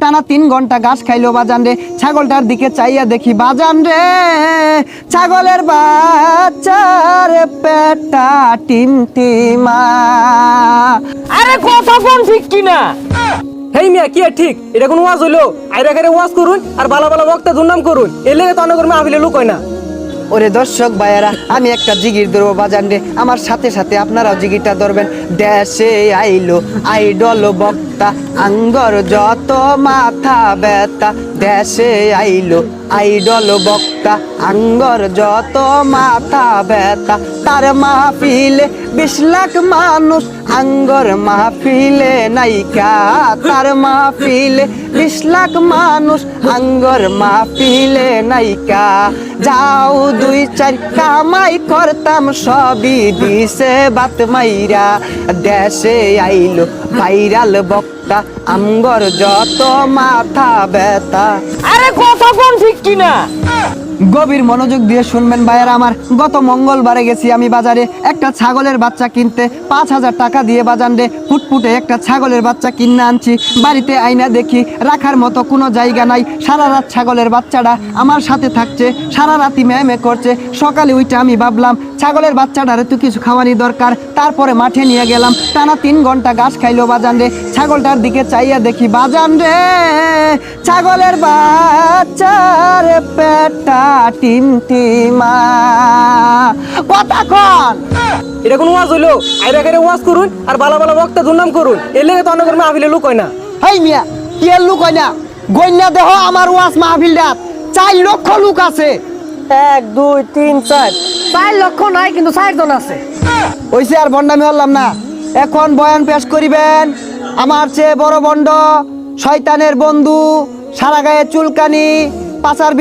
টানা তিন ঘণ্টা ঘাস খাইলো বাজান রে। ছাগলটার দিকে চাইয়া দেখি বাজান রে ছাগলের বাচ্চার পেটা টিমটিমা। আরে কথা কোন ঠিক কিনা? হেই মিয়া কি ঠিক? এটা কোন ওয়াজ হইল? আইরা খাইরে ওয়াজ করুন আর বালা বালা বক্তা দুর্নাম করুন। এলে তো অনেক আবিলে লোক হয় না। ওরে দর্শক ভাইয়েরা আমি একটা জিগির ধরবো বাজান রে। আমার সাথে সাথে আপনারাও জিগিরটা ধরবেন। দেশে আইলো আইডল বক্তা। আঙ্গর যত মাথা ব্যথা দেশে আইলো আইডল বক্তা, আঙ্গর যত মাথা ব্যথা তার মাহফিলে বিশ লাখ মানুষ, আঙ্গর মাহফিলে নাইকা তার মাহফিলে বিশ লাখ মানুষ, আঙ্গর মাহফিলে নাইকা যাও দুই চার কামাই করতাম, সবই দিছে বাত মাইরা। দেশে আইলো ভাইরাল বক্তা আঙ্গর যত মাথা ব্যথা। আরে কথা কোন ঠিক কিনা? গভীর মনোযোগ দিয়ে শুনবেন, ভাইয়ের, আমার গত মঙ্গলবারে গেছি আমি বাজারে। একটা ছাগলের বাচ্চা কিনতে পাঁচ হাজার টাকা দিয়ে বাজান রে। ফুটফুটে একটা ছাগলের বাচ্চা কিনে আনছি। বাড়িতে আইনা দেখি, রাখার মতো কোনো জায়গা নাই। সারা রাত ছাগলের বাচ্চাটা আমার সাথে থাকছে, সারা রাতি ম্যামে করছে। সকালে উইটা আমি ভাবলাম, ছাগলের বাচ্চাটারে তো কিছু খাওয়ানি দরকার। তারপরে মাঠে নিয়ে গেলাম। টানা তিন ঘণ্টা ঘাস খাইলো বাজান রে। ছাগলটার দিকে চাইয়া দেখি, বাজান রে, ছাগলের বাচ্চার পেটা টিমটিমা কতক্ষণ এটা কোন ওয়াজ হইল? আইরা ওয়াজ করুন আর বালা বালা বক্তা দুর্নাম করুন। এলে তো অনেক লোক হয় না। হেই মিয়া কি লোক হয় না? গন্যা দেহ আমার ওয়াস মাহফিল চার লক্ষ লোক আছে। এক দুই তিন চার। চার লক্ষ নাই কিন্তু চারজন আছে। ওইসে আর বন্ডামি হলাম না। এখন বয়ান পেশ করিবেন। আমার চেয়ে বড় বন্ড শয়তানের বন্ধু সারা গায়ে চুলকানি পাচার